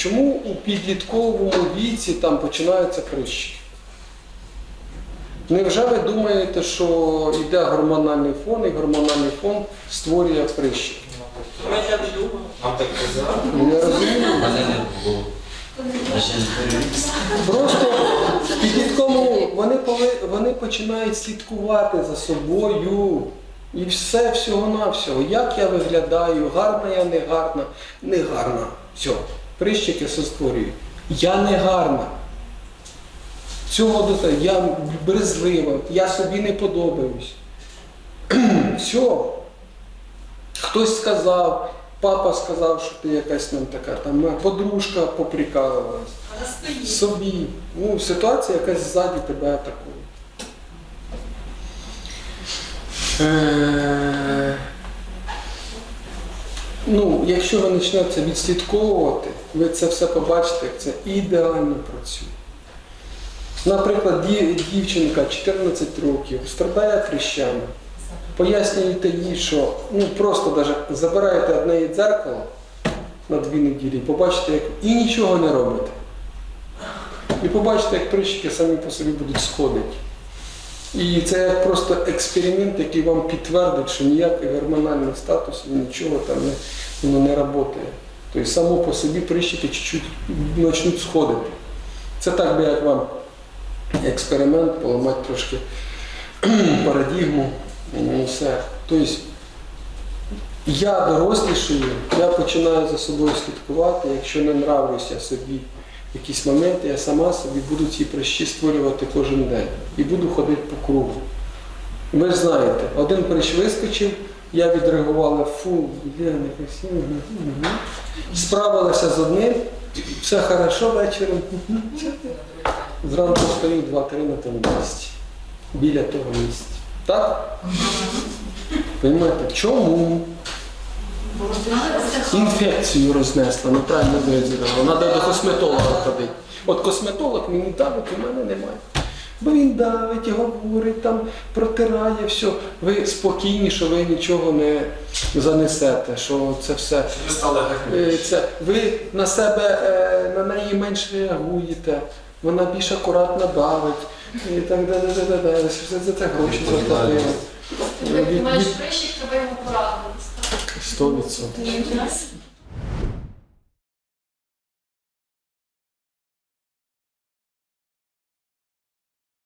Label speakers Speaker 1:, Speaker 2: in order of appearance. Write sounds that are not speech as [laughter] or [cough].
Speaker 1: чому у підлітковому віці там починаються прищі? Невже ви думаєте, що йде гормональний фон, і гормональний фон створює прищі?
Speaker 2: Ми так думали.
Speaker 3: Нам так казали.
Speaker 1: Я розумію. Просто в підлітковому вони, вони починають слідкувати за собою. І все, всього-навсього. Як я виглядаю, гарна я, не гарна, не гарна. Все, прищики все створюють. Я не гарна. Цього до того, я брезлива, я собі не подобаюсь. [clears throat] Все. Хтось сказав, папа сказав, що ти якась там така, там моя подружка поприкалувалась. Собі. Ну, ситуація якась ззаді тебе атакує. Е, Ну, якщо ви почнете відслідковувати, ви це все побачите, як це ідеально працює. Наприклад, дівчинка 14 років страдає прищами. Пояснюєте їй, що ну просто даже забираєте одне її дзеркало на дві неділі, побачите, як і нічого не робите. І побачите, як прищики самі по собі будуть сходити. І це як просто експеримент, який вам підтвердить, що ніякий гормональний статус і нічого там не, воно не працює. Тобто само по собі прищики чуть-чуть почнуть сходити. Це так би як вам експеримент, поламати трошки [clears throat] парадігму і все. Тобто я дорослішаю, я починаю за собою слідкувати, якщо не нравлюся собі якісь моменти, я сама собі буду ці прищі створювати кожен день і буду ходити по кругу. Ви ж знаєте, один прищ вискочив, я відреагувала, фу, бля, некрасиво. мгм. Справилася з одним, все хорошо вечором. Зранку стою два-три на тому місці, біля того місця. Так? Понимаєте, чому? Інфекцію рознесла, неправильно визирала. Треба до косметолога ходити. От косметолог мені давить, у мене немає. Бо він давить, говорить, там протирає все. Ви спокійні, що ви нічого не занесете, що це все.
Speaker 3: Ви стали
Speaker 1: Е. Це, ви на себе, е, на неї менше реагуєте, вона більш акуратно давить і так далі. далі, далі. Все За це гроші заплатили.
Speaker 4: Ти маєш прищик, треба йому порадитися.
Speaker 1: Сто відсотків.